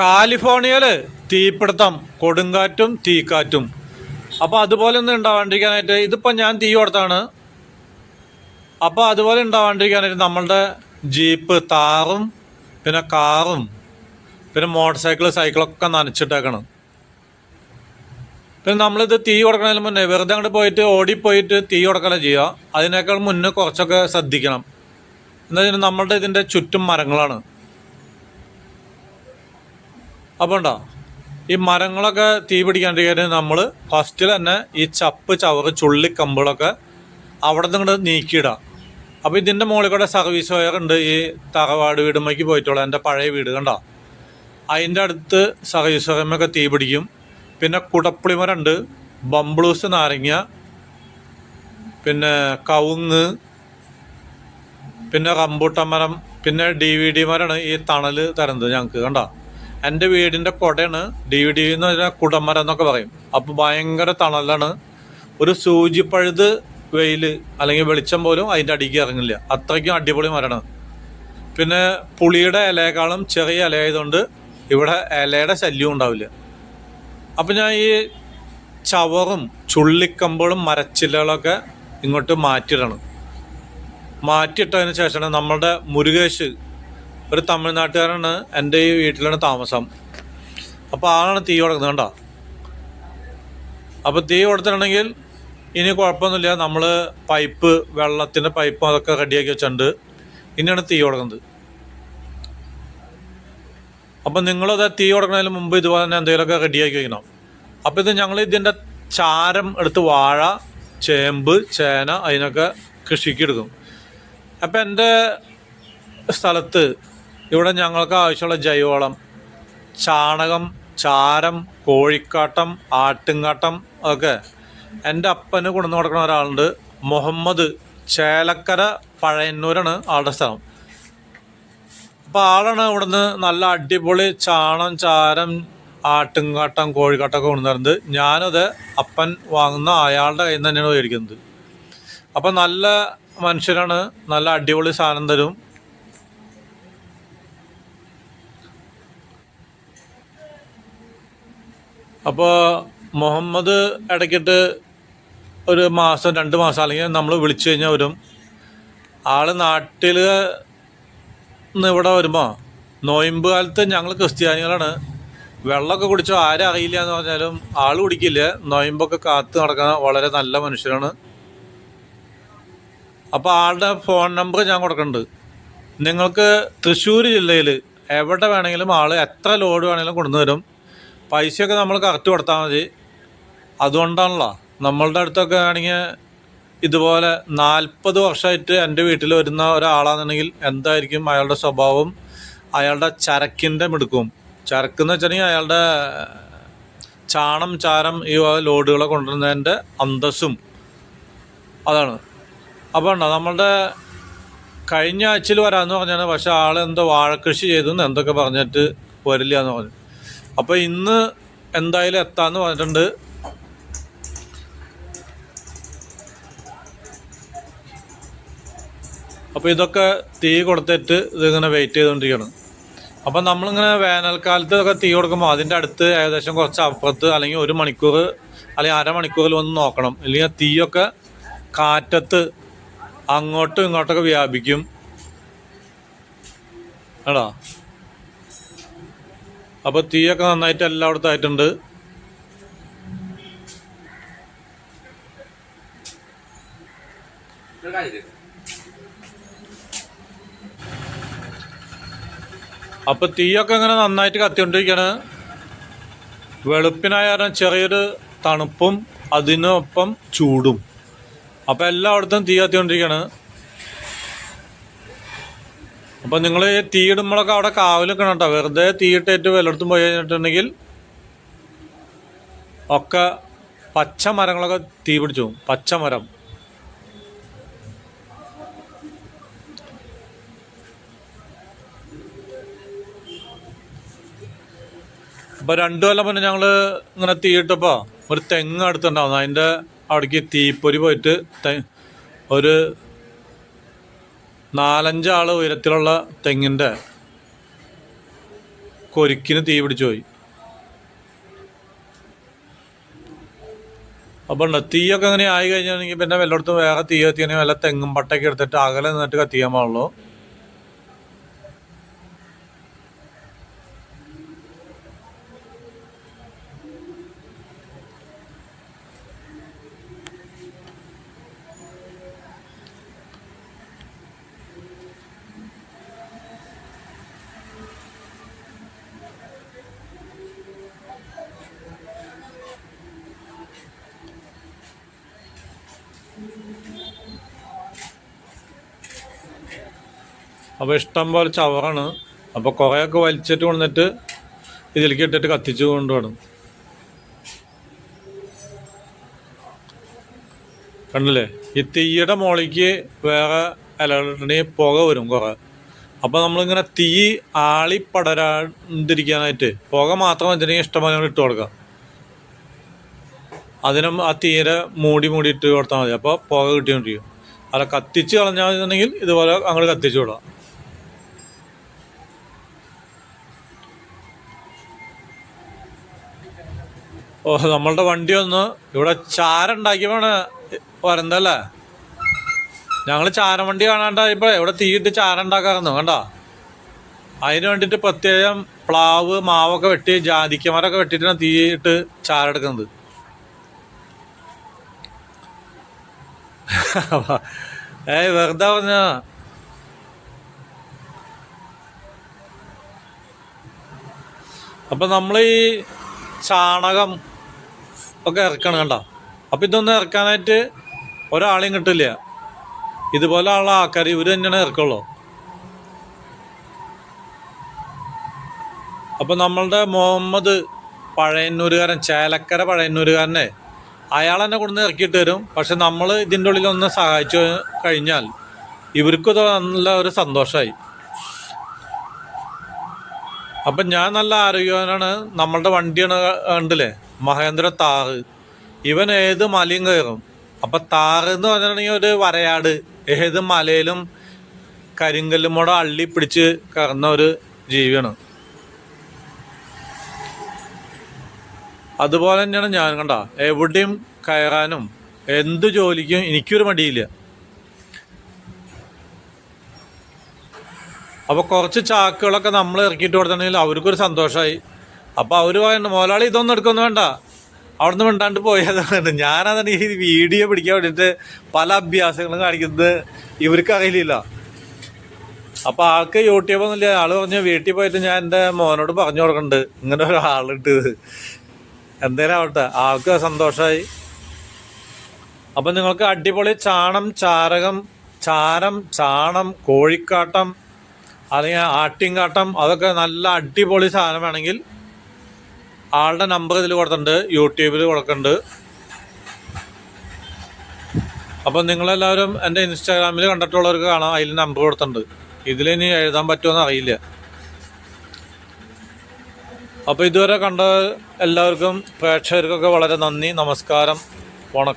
കാലിഫോർണിയയിൽ തീപിടുത്തം കൊടുങ്കാറ്റും തീക്കാറ്റും. അപ്പോൾ അതുപോലെ ഒന്നും ഉണ്ടാവാണ്ടിരിക്കാനായിട്ട് ഇതിപ്പോൾ ഞാൻ തീ കൊടുത്താണ്. അപ്പോൾ അതുപോലെ ഉണ്ടാവാണ്ടിരിക്കാനായിട്ട് നമ്മളുടെ ജീപ്പ് താറും പിന്നെ കാറും പിന്നെ മോട്ടോർ സൈക്കിൾ സൈക്കിളൊക്കെ നനച്ചിട്ടേക്കണം. പിന്നെ നമ്മളിത് തീ കൊടുക്കണതിന് മുന്നേ വെറുതെ അങ്ങോട്ട് പോയിട്ട് ഓടിപ്പോയിട്ട് തീ കൊടുക്കലാണ് ചെയ്യുക അതിനേക്കാൾ മുന്നേ കുറച്ചൊക്കെ ശ്രദ്ധിക്കണം. എന്താ നമ്മളുടെ ഇതിന്റെ ചുറ്റും മരങ്ങളാണ്. അപ്പോൾ ഉണ്ടോ? ഈ മരങ്ങളൊക്കെ തീ പിടിക്കാണ്ടിരിക്കാൻ നമ്മൾ ഫസ്റ്റിൽ തന്നെ ഈ ചപ്പ് ചവറ് ചുള്ളി കമ്പുകളൊക്കെ അവിടെ നിന്ന് ഇങ്ങോട്ട് നീക്കിയിടാം. അപ്പോൾ ഇതിന്റെ മുകളിൽ കൂടെ സർവീസ് വയർ ഉണ്ട്. ഈ തറവാട് വീടുമ്മയ്ക്ക് പോയിട്ടുള്ള എന്റെ പഴയ വീട് കണ്ടോ? അതിന്റെ അടുത്ത് സർവീസ് വയറമ്മയൊക്കെ തീ പിടിക്കും. പിന്നെ കുടപ്പുളിമരുണ്ട് ബംബ്ലൂസ് നാരങ്ങ പിന്നെ കവുങ്ങ് പിന്നെ റംബൂട്ടാൻ മരം പിന്നെ ഡി വി ഡി മരമാണ് ഈ തണൽ തരുന്നത് ഞങ്ങൾക്ക് കണ്ടോ? എന്റെ വീടിന്റെ കുടയാണ് ഡി വി ഡി എന്ന് പറഞ്ഞാൽ കുടമരം എന്നൊക്കെ പറയും. അപ്പോൾ ഭയങ്കര തണലാണ്. ഒരു സൂചിപ്പഴുത് വെയിൽ അല്ലെങ്കിൽ വെളിച്ചം പോലും അതിന്റെ അടിക്ക് ഇറങ്ങില്ല അത്രയ്ക്കും അടിപൊളി മരണം പിന്നെ പുളിയുടെ ഇലയേക്കാളും ചെറിയ ഇല ആയതുകൊണ്ട് ഇവിടെ ഇലയുടെ ശല്യവും ഉണ്ടാവില്ല. അപ്പം ഞാൻ ഈ ചവറും ചുള്ളിക്കമ്പളും മരച്ചില്ലകളൊക്കെ ഇങ്ങോട്ട് മാറ്റിയിടണം. മാറ്റിയിട്ടതിന് ശേഷമാണ് നമ്മളുടെ മുരുകേഷ് ഒരു തമിഴ്നാട്ടുകാരാണ് എന്റെ ഈ വീട്ടിലാണ് താമസം. അപ്പോൾ ആളാണ് തീ കൊടുക്കുന്നത് കണ്ടോ? അപ്പോൾ തീ കൊടുത്തിട്ടുണ്ടെങ്കിൽ ഇനി കുഴപ്പമൊന്നുമില്ല. നമ്മൾ പൈപ്പ് വെള്ളത്തിന്റെ പൈപ്പ് അതൊക്കെ റെഡിയാക്കി വെച്ചിട്ടുണ്ട്. ഇനിയാണ് തീ കൊടുക്കുന്നത്. അപ്പം നിങ്ങളത് തീ കൊടുക്കുന്നതിന് മുമ്പ് ഇതുപോലെ തന്നെ എന്തെങ്കിലുമൊക്കെ റെഡിയാക്കി വയ്ക്കണം അപ്പോൾ ഇത് ഞങ്ങൾ ഇതിന്റെ ചാരം എടുത്ത് വാഴ ചേമ്പ് ചേന അതിനൊക്കെ കൃഷിക്ക് എടുക്കും. അപ്പം എന്റെ സ്ഥലത്ത് ഇവിടെ ഞങ്ങൾക്ക് ആവശ്യമുള്ള ജൈവവളം. ചാണകം ചാരം കോഴിക്കാട്ടം ആട്ടുങ്കാട്ടം ഒക്കെ. എന്റെ അപ്പന് കൊണ്ടുവന്ന് കൊടുക്കുന്ന ഒരാളുണ്ട്. മുഹമ്മദ് ചേലക്കര പഴയന്നൂരാണ് ആളുടെ സ്ഥലം. അപ്പോൾ ആളാണ് ഇവിടുന്ന് നല്ല അടിപൊളി ചാണം ചാരം ആട്ടുംകാട്ടം കോഴിക്കാട്ടമൊക്കെ കൊണ്ടുവരുന്നത് ഞാനത് അപ്പൻ വാങ്ങുന്ന അയാളുടെ കയ്യിൽ നിന്ന് തന്നെയാണ് മേടിക്കുന്നത്. അപ്പം നല്ല മനുഷ്യരാണ്. നല്ല അടിപൊളി സാധനം തരും. അപ്പോൾ മുഹമ്മദ് ഇടയ്ക്കിട്ട് ഒരു മാസം രണ്ട് മാസം അല്ലെങ്കിൽ നമ്മൾ വിളിച്ചു കഴിഞ്ഞാൽ വരും. ആൾ നാട്ടിൽ നിന്ന് ഇവിടെ വരുമ്പോൾ നോയമ്പ് കാലത്ത് ഞങ്ങൾ ക്രിസ്ത്യാനികളാണ്. വെള്ളമൊക്കെ കുടിച്ചോ ആരും അറിയില്ല എന്ന് പറഞ്ഞാലും ആൾ കുടിക്കില്ല. നോയമ്പൊക്കെ കാത്ത് നടക്കുന്ന വളരെ നല്ല മനുഷ്യരാണ്. അപ്പോൾ ആളുടെ ഫോൺ നമ്പർ ഞാൻ കൊടുക്കുന്നുണ്ട് നിങ്ങൾക്ക് തൃശ്ശൂർ ജില്ലയിൽ എവിടെ വേണമെങ്കിലും ആൾ എത്ര ലോഡ് വേണമെങ്കിലും കൊണ്ടുവന്ന് തരും. പൈസയൊക്കെ നമ്മൾ കറക്റ്റ് കൊടുത്താൽ മതി. അതുകൊണ്ടാണല്ലോ നമ്മളുടെ അടുത്തൊക്കെ ആണെങ്കിൽ ഇതുപോലെ നാൽപ്പത് വർഷമായിട്ട് എന്റെ വീട്ടിൽ വരുന്ന ഒരാളാണെന്നുണ്ടെങ്കിൽ എന്തായിരിക്കും അയാളുടെ സ്വഭാവം? അയാളുടെ ചരക്കിന്റെ മിടുക്കും. ചരക്കെന്ന് വെച്ചിട്ടുണ്ടെങ്കിൽ അയാളുടെ ചാണം ചാരം ഈ ലോഡുകളെ കൊണ്ടുവരുന്നതിന്റെ അന്തസ്സും അതാണ്. അപ്പോൾ ഉണ്ടോ നമ്മളുടെ കഴിഞ്ഞ ആഴ്ചയിൽ വരാമെന്ന് പറഞ്ഞാണ്. പക്ഷേ ആൾ എന്തോ വാഴക്കൃഷി ചെയ്തു എന്ന് എന്തൊക്കെ പറഞ്ഞിട്ട് വരില്ല എന്ന് പറഞ്ഞു. അപ്പോൾ ഇന്ന് എന്തായാലും എത്താമെന്ന് പറഞ്ഞിട്ടുണ്ട്. അപ്പോൾ ഇതൊക്കെ തീ കൊടുത്തിട്ട് ഇതിങ്ങനെ വെയിറ്റ് ചെയ്തുകൊണ്ടിരിക്കണം അപ്പം നമ്മളിങ്ങനെ വേനൽക്കാലത്ത് ഒക്കെ തീ കൊടുക്കുമ്പോൾ അതിന്റെ അടുത്ത് ഏകദേശം കുറച്ച് അപ്പുറത്ത് അല്ലെങ്കിൽ ഒരു മണിക്കൂർ അല്ലെങ്കിൽ അരമണിക്കൂറിൽ വന്ന് നോക്കണം. അല്ലെങ്കിൽ തീയൊക്കെ കാറ്റത്ത് അങ്ങോട്ടും ഇങ്ങോട്ടൊക്കെ വ്യാപിക്കും. എടാ അപ്പോൾ തീയൊക്കെ നന്നായിട്ട് എല്ലായിടത്തും ആയിട്ടുണ്ട്. അപ്പോൾ തീയൊക്കെ ഇങ്ങനെ നന്നായിട്ട് കത്തിക്കൊണ്ടിരിക്കുകയാണ് വെളുപ്പിനായ കാരണം ചെറിയൊരു തണുപ്പും അതിനൊപ്പം ചൂടും. അപ്പോൾ എല്ലായിടത്തും തീ കത്തിക്കൊണ്ടിരിക്കുകയാണ് അപ്പോൾ നിങ്ങൾ ഈ തീയിടുമ്പോഴൊക്കെ അവിടെ കാവൽ നിൽക്കണം കേട്ടോ. വെറുതെ തീയിട്ടേറ്റ് വല്ലയിടത്തും പോയി കഴിഞ്ഞിട്ടുണ്ടെങ്കിൽ ഒക്കെ പച്ച മരങ്ങളൊക്കെ തീ പിടിച്ചു. പച്ചമരം പച്ച മരം. അപ്പോൾ രണ്ടു കൊല്ലം മുന്നേ ഞങ്ങൾ ഇങ്ങനെ തീയിട്ടപ്പോൾ ഒരു തെങ്ങ് അടുത്തുണ്ടാവുന്നു അതിന്റെ അവിടേക്ക് തീപ്പൊരി പോയിട്ട് ഒരു നാലഞ്ചാൾ ഉയരത്തിലുള്ള തെങ്ങിന്റെ കൊരുക്കിന് തീ പിടിച്ചു പോയി. അപ്പം തീയൊക്കെ അങ്ങനെ ആയി കഴിഞ്ഞാണെങ്കിൽ പിന്നെ വല്ലയിടത്തും വേറെ തീ കത്തിയാണെങ്കിൽ വല്ല തെങ്ങും പട്ടയൊക്കെ എടുത്തിട്ട് അകലെ നിന്നിട്ട് കത്തിക്കാൻ പാടുള്ളൂ. അപ്പോൾ ഇഷ്ടം പോലെ ചവറാണ്. അപ്പോൾ കുറേയൊക്കെ വലിച്ചിട്ട് കൊണ്ടിട്ട് ഇതിലേക്ക് ഇട്ടിട്ട് കത്തിച്ച് കൊണ്ടുപോകണം കണ്ടില്ലേ? ഈ തീയുടെ മുകളിലേക്ക് വേറെ ഇലകളുണ്ടെങ്കിൽ പുക വരും കുറേ. അപ്പോൾ നമ്മളിങ്ങനെ തീ ആളി പടരാണ്ടിരിക്കാനായിട്ട് പുക മാത്രം വെച്ചിട്ടുണ്ടെങ്കിൽ ഇഷ്ടംപോലെ ഇട്ട് കൊടുക്കാം. അതിനും ആ തീരെ മൂടി മൂടി ഇട്ട് കൊടുത്താൽ മതി. അപ്പോൾ പുക കിട്ടിയോണ്ടിരിക്കും അല്ല കത്തിച്ച് കളഞ്ഞാൽ ഇതുപോലെ അങ്ങോട്ട് കത്തിച്ച് വിടാം. ഓ നമ്മളുടെ വണ്ടി ഒന്ന് ഇവിടെ ചാരം ഉണ്ടാക്കിയപ്പോഴാണ് വരുന്നല്ലേ ഞങ്ങൾ ചാരം വണ്ടി കാണാണ്ടായപ്പോൾ ഇവിടെ തീയിട്ട് ചാരം ഉണ്ടാക്കാറുന്നു കണ്ടോ? അതിന് വേണ്ടിയിട്ട് പ്രത്യേകം പ്ലാവ് മാവൊക്കെ വെട്ടി ജാതിക്കമരൊക്കെ വെട്ടിയിട്ടാണ് തീയിട്ട് ചാരം എടുക്കുന്നത്. ഏയ് വെറുതെ പറഞ്ഞ അപ്പം നമ്മൾ ഈ ചാണകം ഒക്കെ ഇറക്കണം കണ്ട? അപ്പം ഇതൊന്നും ഇറക്കാനായിട്ട് ഒരാളെയും കിട്ടില്ല. ഇതുപോലെ ഉള്ള ആൾക്കാർ ഇവർ തന്നെയാണ് ഇറക്കുള്ളൂ. അപ്പം നമ്മളുടെ മുഹമ്മദ് പഴയന്നൂരുകാരൻ ചേലക്കര പഴയന്നൂരുകാരനെ അയാൾ തന്നെ കൊണ്ടുവന്ന് ഇറക്കിയിട്ട് തരും. പക്ഷെ നമ്മൾ ഇതിന്റെ ഉള്ളിൽ ഒന്ന് സഹായിച്ചു കഴിഞ്ഞാൽ ഇവർക്കും നല്ല ഒരു സന്തോഷമായി അപ്പം ഞാൻ നല്ല ആരോഗ്യവാനാണ് നമ്മളുടെ വണ്ടിയാണ് കണ്ടില്ലേ? മഹേന്ദ്ര താറ് ഇവൻ ഏത് മലയും കയറും. അപ്പം താറ് എന്ന് പറഞ്ഞിട്ടുണ്ടെങ്കിൽ ഒരു വരയാട്. ഏത് മലയിലും കരിങ്കല്ലും കൂടെ അള്ളി പിടിച്ച് കയറുന്ന ഒരു ജീവിയാണ്. അതുപോലെ തന്നെയാണ് ഞാൻ കണ്ട എവിടെയും കയറാനും എന്ത് ജോലിക്കും എനിക്കൊരു മടിയില്ല. അപ്പോൾ കുറച്ച് ചാക്കുകളൊക്കെ നമ്മൾ ഇറക്കിയിട്ട് കൊടുത്തിട്ടുണ്ടെങ്കിൽ അവർക്കൊരു സന്തോഷമായി. അപ്പോൾ അവർ പറയുന്നുണ്ട് മോലാളി ഇതൊന്നും എടുക്കൊന്നും വേണ്ട. അവിടുന്ന് മിണ്ടാണ്ട് പോയതാണ്. ഞാനതാണ് ഈ വീഡിയോ പിടിക്കാൻ വേണ്ടിയിട്ട് പല അഭ്യാസങ്ങളും കാണിക്കുന്നത് ഇവർക്ക് അറിയില്ല അപ്പോൾ ആൾക്ക് യൂട്യൂബ് ഒന്നുമില്ല ആൾ പറഞ്ഞു വീട്ടിൽ പോയിട്ട് ഞാൻ എന്റെ മോനോട് പറഞ്ഞു കൊടുക്കുന്നുണ്ട് ഇങ്ങനെ ഒരാളുണ്ട് എന്തേലും ആവട്ടെ ആൾക്ക് സന്തോഷമായി അപ്പം നിങ്ങൾക്ക് അടിപൊളി ചാണം ചാരകം ചാരം ചാണം കോഴിക്കാട്ടം അല്ലെങ്കിൽ ആട്ടിൻകാട്ടം അതൊക്കെ നല്ല അടിപൊളി സാധനം വേണമെങ്കിൽ ആളുടെ നമ്പർ ഇതിൽ കൊടുത്തിട്ടുണ്ട് യൂട്യൂബിൽ കൊടുക്കുന്നുണ്ട്. അപ്പം നിങ്ങളെല്ലാവരും എന്റെ ഇൻസ്റ്റാഗ്രാമിൽ കണ്ടിട്ടുള്ളവർക്ക് കാണാം അതിൽ നമ്പർ കൊടുത്തിട്ടുണ്ട്. ഇതിലിനി എഴുതാൻ പറ്റുമെന്ന് അറിയില്ല. അപ്പോൾ ഇതുവരെ കണ്ട എല്ലാവർക്കും പ്രേക്ഷകർക്കൊക്കെ വളരെ നന്ദി നമസ്കാരം വണക്കം.